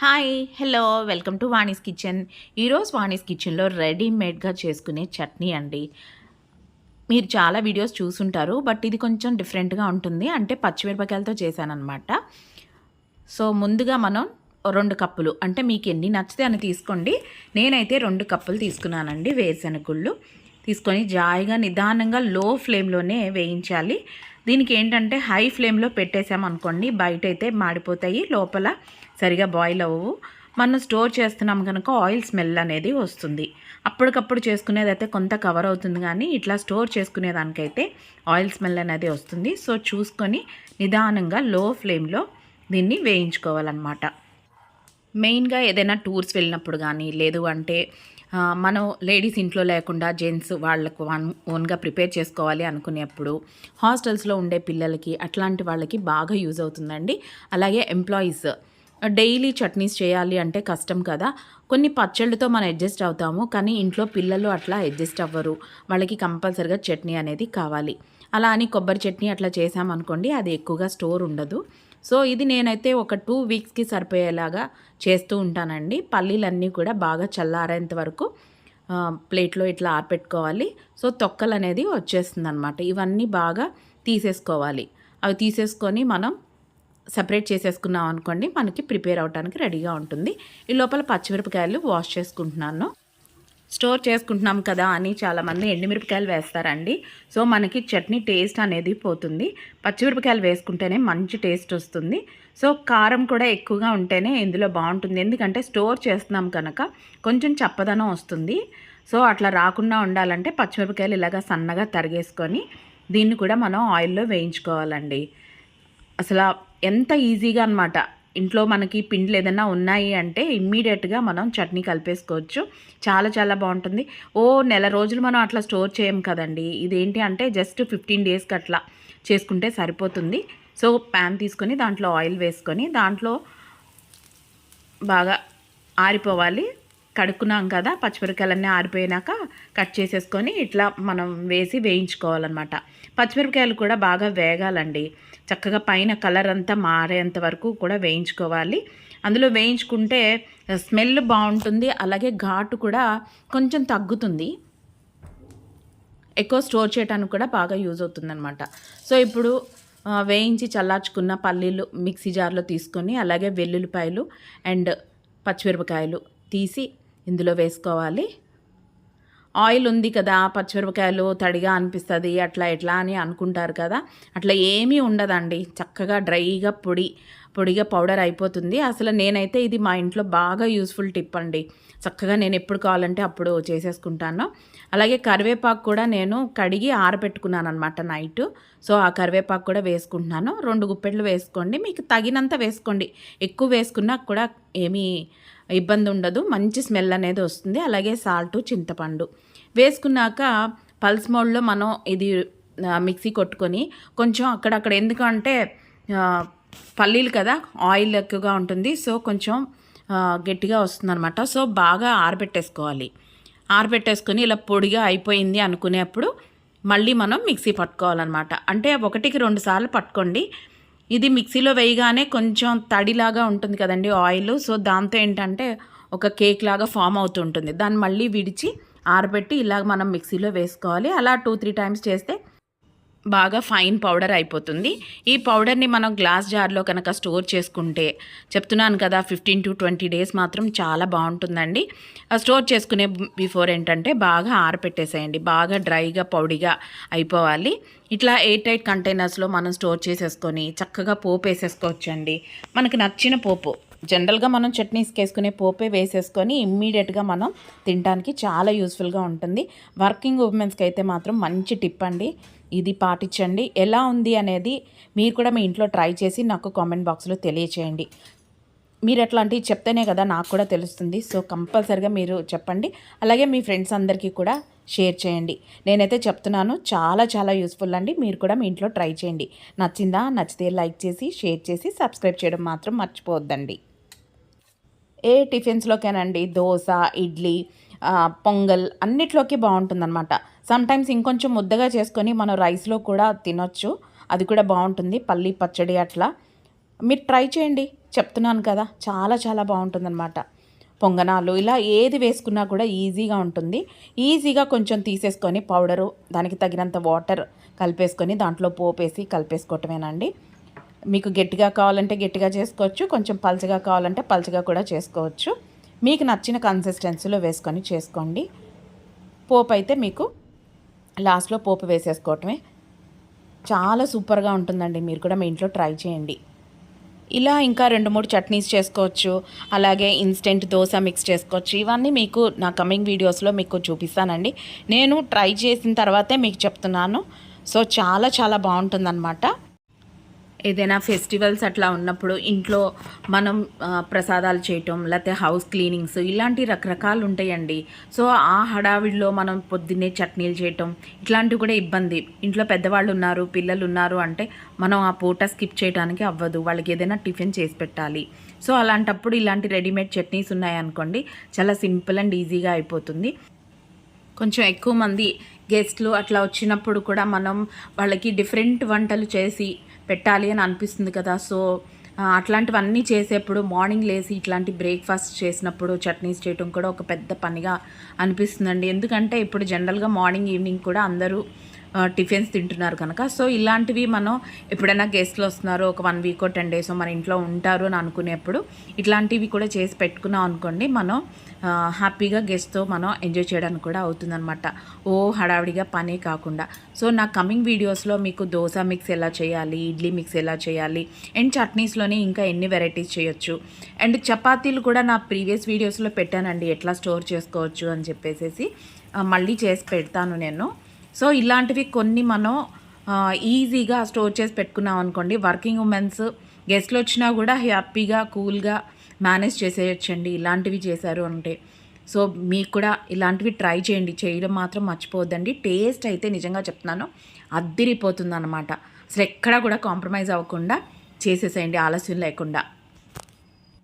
Hi hello welcome to Vani's kitchen. ఈరోజు వాణీస్ కిచెన్లో రెడీమేడ్గా చేసుకునే చట్నీ అండి. మీరు చాలా వీడియోస్ చూసుంటారు బట్ ఇది కొంచెం డిఫరెంట్గా ఉంటుంది. అంటే పచ్చిమిరపకాయలతో చేశానమాట సో ముందుగా మనం రెండు కప్పులు అంటే మీకు ఎన్ని నచ్చితే అని తీసుకోండి. నేనైతే రెండు కప్పులు తీసుకున్నానండి వేరుశనగుళ్ళు తీసుకొని జాయిగా నిదానంగా లో ఫ్లేమ్లోనే వేయించాలి. దీనికి ఏంటంటే హై ఫ్లేమ్లో పెట్టేసామనుకోండి బయట అయితే మాడిపోతాయి. లోపల సరిగా బాయిల్ అవ్వవు. మనం స్టోర్ చేస్తున్నాం కనుక ఆయిల్ స్మెల్ అనేది వస్తుంది. అప్పటికప్పుడు చేసుకునేదైతే కొంత కవర్ అవుతుంది కానీ ఇట్లా స్టోర్ చేసుకునేదానికైతే ఆయిల్ స్మెల్ అనేది వస్తుంది. సో చూసుకొని నిదానంగా లో ఫ్లేమ్లో దీన్ని వేయించుకోవాలన్నమాట. మెయిన్గా ఏదైనా టూర్స్ వెళ్ళినప్పుడు కానీ లేదు అంటే మనం లేడీస్ ఇంట్లో లేకుండా జెంట్స్ వాళ్ళకు ఓన్గా ప్రిపేర్ చేసుకోవాలి అనుకునేప్పుడు హాస్టల్స్లో ఉండే పిల్లలకి అట్లాంటి వాళ్ళకి బాగా యూజ్ అవుతుందండి. అలాగే ఎంప్లాయీస్ డైలీ చట్నీస్ చేయాలి అంటే కష్టం కదా. కొన్ని పచ్చళ్ళతో మనం అడ్జస్ట్ అవుతాము కానీ ఇంట్లో పిల్లలు అట్లా అడ్జస్ట్ అవ్వరు. వాళ్ళకి కంపల్సరిగా చట్నీ అనేది కావాలి. అలా అని కొబ్బరి చట్నీ అట్లా చేసామనుకోండి అది ఎక్కువగా స్టోర్ ఉండదు. సో ఇది నేనైతే ఒక టూ వీక్స్కి సరిపోయేలాగా చేస్తూ ఉంటానండి. పల్లీలన్నీ కూడా బాగా చల్లారేంత వరకు ప్లేట్లో ఇట్లా ఆరపెట్టుకోవాలి. సో తొక్కలు అనేది వచ్చేస్తుంది అనమాట ఇవన్నీ బాగా తీసేసుకోవాలి. అవి తీసేసుకొని మనం సపరేట్ చేసేసుకున్నాం అనుకోండి మనకి ప్రిపేర్ అవడానికి రెడీగా ఉంటుంది. ఈ లోపల పచ్చిమిరపకాయలు వాష్ చేసుకుంటున్నాను. స్టోర్ చేసుకుంటున్నాం కదా అని చాలామంది ఎండుమిరపకాయలు వేస్తారండి. సో మనకి చట్నీ టేస్ట్ అనేది పోతుంది. పచ్చిమిరపకాయలు వేసుకుంటేనే మంచి టేస్ట్ వస్తుంది. సో కారం కూడా ఎక్కువగా ఉంటేనే ఇందులో బాగుంటుంది. ఎందుకంటే స్టోర్ చేస్తున్నాం కనుక కొంచెం చప్పదనం వస్తుంది. సో అట్లా రాకుండా ఉండాలంటే పచ్చిమిరపకాయలు ఇలాగా సన్నగా తరిగేసుకొని దీన్ని కూడా మనం ఆయిల్లో వేయించుకోవాలండి. అసలు ఎంత ఈజీగా అనమాట ఇంట్లో మనకి పిండిలు ఏదైనా ఉన్నాయి అంటే ఇమ్మీడియట్గా మనం చట్నీ కలిపేసుకోవచ్చు. చాలా చాలా బాగుంటుంది. ఓ నెల రోజులు మనం అట్లా స్టోర్ చేయం కదండి. ఇదేంటి అంటే జస్ట్ ఫిఫ్టీన్ డేస్కి అట్లా చేసుకుంటే సరిపోతుంది. సో ప్యాన్ తీసుకొని దాంట్లో ఆయిల్ వేసుకొని దాంట్లో బాగా ఆరిపోవాలి. కడుక్కున్నాం కదా పచ్చిమిరపకాయలన్నీ ఆరిపోయినాక కట్ చేసేసుకొని ఇట్లా మనం వేసి వేయించుకోవాలన్నమాట. పచ్చిమిరపకాయలు కూడా బాగా వేగాలండి. చక్కగా పైన కలర్ అంతా మారేంత వరకు కూడా వేయించుకోవాలి. అందులో వేయించుకుంటే స్మెల్ బాగుంటుంది అలాగే ఘాటు కూడా కొంచెం తగ్గుతుంది. ఎక్కువ స్టోర్ చేయడానికి కూడా బాగా యూజ్ అవుతుందన్నమాట. సో ఇప్పుడు వేయించి చల్లార్చుకున్న పల్లీలు మిక్సీ జార్లో తీసుకొని అలాగే వెల్లుల్లిపాయలు అండ్ పచ్చిమిరపకాయలు తీసి ఇందులో వేసుకోవాలి. ఆయిల్ ఉంది కదా పచ్చిమిరపకాయలు తడిగా అనిపిస్తుంది అట్లా ఎట్లా అని అనుకుంటారు కదా. అట్లా ఏమీ ఉండదండి. చక్కగా డ్రైగా పొడి పొడిగా పౌడర్ అయిపోతుంది. అసలు నేనైతే ఇది మా ఇంట్లో బాగా యూస్ఫుల్ టిప్ అండి. చక్కగా నేను ఎప్పుడు కావాలంటే అప్పుడు చేసేసుకుంటాను. అలాగే కరివేపాకు కూడా నేను కడిగి ఆరబెట్టుకున్నాను అనమాట నైట్. సో ఆ కరివేపాకు కూడా వేసుకుంటున్నాను. రెండు గుప్పెట్లు వేసుకోండి. మీకు తగినంత వేసుకోండి. ఎక్కువ వేసుకున్నా కూడా ఏమీ ఇబ్బంది ఉండదు మంచి స్మెల్ అనేది వస్తుంది. అలాగే సాల్ట్ చింతపండు. వేసుకున్నాక పల్స్ మోడ్లో మనం ఇది మిక్సీ కొట్టుకొని కొంచెం అక్కడక్కడ ఎందుకంటే పల్లీలు కదా ఆయిల్ ఎక్కువగా ఉంటుంది. సో కొంచెం గట్టిగా వస్తుందన్నమాట. సో బాగా ఆరబెట్టేసుకోవాలి. ఆరబెట్టేసుకొని ఇలా పొడిగా అయిపోయింది అనుకునేప్పుడు మళ్ళీ మనం మిక్సీ పట్టుకోవాలన్నమాట. అంటే ఒకటికి రెండు సార్లు పట్టుకోండి. ఇది మిక్సీలో వేయగానే కొంచెం తడిలాగా ఉంటుంది కదండి ఆయిల్. సో దాంతో ఏంటంటే ఒక కేక్ లాగా ఫామ్ అవుతుంటుంది. దాన్ని మళ్ళీ విడిచి ఆరబెట్టి ఇలాగ మనం మిక్సీలో వేసుకోవాలి. అలా టూ త్రీ టైమ్స్ చేస్తే బాగా ఫైన్ పౌడర్ అయిపోతుంది. ఈ పౌడర్ని మనం గ్లాస్ జార్లో కనుక స్టోర్ చేసుకుంటే చెప్తున్నాను కదా ఫిఫ్టీన్ టు ట్వంటీ డేస్ మాత్రం చాలా బాగుంటుందండి. స్టోర్ చేసుకునే బిఫోర్ ఏంటంటే బాగా ఆరపెట్టేసేయండి. బాగా డ్రైగా పౌడిగా అయిపోవాలి. ఇట్లా ఎయిట్ ఎయిట్ కంటైనర్స్లో మనం స్టోర్ చేసేసుకొని చక్కగా పోపు వేసేసుకోవచ్చండి. మనకు నచ్చిన పోపు. జనరల్గా మనం చట్నీస్కి వేసుకునే పోపే వేసేసుకొని ఇమ్మీడియట్గా మనం తినడానికి చాలా యూస్ఫుల్గా ఉంటుంది. వర్కింగ్ ఉమెన్స్కి అయితే మాత్రం మంచి టిప్ అండి. ఇది పాటించండి. ఎలా ఉంది అనేది మీరు కూడా మీ ఇంట్లో ట్రై చేసి నాకు కామెంట్ బాక్స్లో తెలియచేయండి. మీరు అట్లాంటివి చెప్తేనే కదా నాకు కూడా తెలుస్తుంది. సో కంపల్సరిగా మీరు చెప్పండి. అలాగే మీ ఫ్రెండ్స్ అందరికీ కూడా షేర్ చేయండి. నేనైతే చెప్తున్నాను చాలా చాలా యూస్ఫుల్ అండి. మీరు కూడా మీ ఇంట్లో ట్రై చేయండి. నచ్చిందా? నచ్చితే లైక్ చేసి షేర్ చేసి సబ్స్క్రైబ్ చేయడం మాత్రం మర్చిపోవద్దండి. ఏ టిఫిన్స్లోకేనండి? దోశ ఇడ్లీ పొంగల్ అన్నిట్లోకి బాగుంటుందన్నమాట సమ్టైమ్స్ ఇంకొంచెం ముద్దగా చేసుకొని మనం రైస్లో కూడా తినొచ్చు. అది కూడా బాగుంటుంది పల్లి పచ్చడి అట్లా. మీరు ట్రై చేయండి. చెప్తున్నాను కదా చాలా చాలా బాగుంటుందన్నమాట పొంగనాలు ఇలా ఏది వేసుకున్నా కూడా ఈజీగా ఉంటుంది. ఈజీగా కొంచెం తీసేసుకొని పౌడరు దానికి తగినంత వాటర్ కలిపేసుకొని దాంట్లో పోపేసి కలిపేసుకోవటమేనండి. మీకు గట్టిగా కావాలంటే గట్టిగా చేసుకోవచ్చు కొంచెం పల్చగా కావాలంటే పల్చగా కూడా చేసుకోవచ్చు. మీకు నచ్చిన కన్సిస్టెన్సీలో వేసుకొని చేసుకోండి. పోపు అయితే మీకు లాస్ట్లో పోపు వేసేసుకోవటమే. చాలా సూపర్గా ఉంటుందండి. మీరు కూడా మీ ఇంట్లో ట్రై చేయండి. ఇలా ఇంకా రెండు మూడు చట్నీస్ చేసుకోవచ్చు. అలాగే ఇన్స్టెంట్ దోశ మిక్స్ చేసుకోవచ్చు. ఇవన్నీ మీకు నా కమింగ్ వీడియోస్లో మీకు చూపిస్తానండి. నేను ట్రై చేసిన తర్వాతే మీకు చెప్తున్నాను. సో చాలా చాలా బాగుంటుందన్నమాట. ఏదైనా ఫెస్టివల్స్ అట్లా ఉన్నప్పుడు ఇంట్లో మనం ప్రసాదాలు చేయటం లేకపోతే హౌస్ క్లీనింగ్స్ ఇలాంటి రకరకాలు ఉంటాయండి. సో ఆ హడావిడిలో మనం పొద్దున్నే చట్నీలు చేయటం ఇట్లాంటివి కూడా ఇబ్బంది. ఇంట్లో పెద్దవాళ్ళు ఉన్నారు పిల్లలు ఉన్నారు అంటే మనం ఆ పూట స్కిప్ చేయడానికి అవ్వదు. వాళ్ళకి ఏదైనా టిఫిన్ చేసి పెట్టాలి. సో అలాంటప్పుడు ఇలాంటి రెడీమేడ్ చట్నీస్ ఉన్నాయనుకోండి చాలా సింపుల్ అండ్ ఈజీగా అయిపోతుంది. కొంచెం ఎక్కువ మంది గెస్ట్లు అట్లా వచ్చినప్పుడు కూడా మనం వాళ్ళకి డిఫరెంట్ వంటలు చేసి పెట్టాలి అని అనిపిస్తుంది కదా. సో అట్లాంటివన్నీ చేసేప్పుడు మార్నింగ్ లేసి ఇట్లాంటి బ్రేక్ఫాస్ట్ చేసినప్పుడు చట్నీస్ చేయటం కూడా ఒక పెద్ద పనిగా అనిపిస్తుందండి. ఎందుకంటే ఇప్పుడు జనరల్గా మార్నింగ్ ఈవినింగ్ కూడా అందరూ టిఫిన్స్ తింటున్నారు కనుక. సో ఇలాంటివి మనం ఎప్పుడైనా గెస్ట్లు వస్తున్నారు ఒక వన్ వీక్ టెన్ డేస్ మన ఇంట్లో ఉంటారు అని అనుకునేప్పుడు ఇట్లాంటివి కూడా చేసి పెట్టుకున్నాం అనుకోండి మనం హ్యాపీగా గెస్ట్తో మనం ఎంజాయ్ చేయడానికి కూడా అవుతుందన్నమాట. ఓ హడావిడిగా పనే కాకుండా. సో నా కమింగ్ వీడియోస్లో మీకు దోశ మిక్స్ ఎలా చేయాలి ఇడ్లీ మిక్స్ ఎలా చేయాలి అండ్ చట్నీస్లోనే ఇంకా ఎన్ని వెరైటీస్ చేయొచ్చు అండ్ చపాతీలు కూడా నా ప్రీవియస్ వీడియోస్లో పెట్టానండి ఎట్లా స్టోర్ చేసుకోవచ్చు అని చెప్పేసి మళ్ళీ చేసి పెడతాను నేను. సో ఇలాంటివి కొన్ని మనం ఈజీగా స్టోర్ చేసి పెట్టుకున్నాం అనుకోండి. వర్కింగ్ ఉమెన్స్ గెస్ట్లు వచ్చినా కూడా హ్యాపీగా కూల్గా మేనేజ్ చేసేయచ్చండి. ఇలాంటివి చేశారు అంటే. సో మీకు కూడా ఇలాంటివి ట్రై చేయండి. చేయడం మాత్రం మర్చిపోవద్దండి. టేస్ట్ అయితే నిజంగా చెప్తున్నాను అద్దిరిపోతుంది అనమాట అసలు ఎక్కడా కూడా కాంప్రమైజ్ అవ్వకుండా చేసేసేయండి. ఆలస్యం లేకుండా.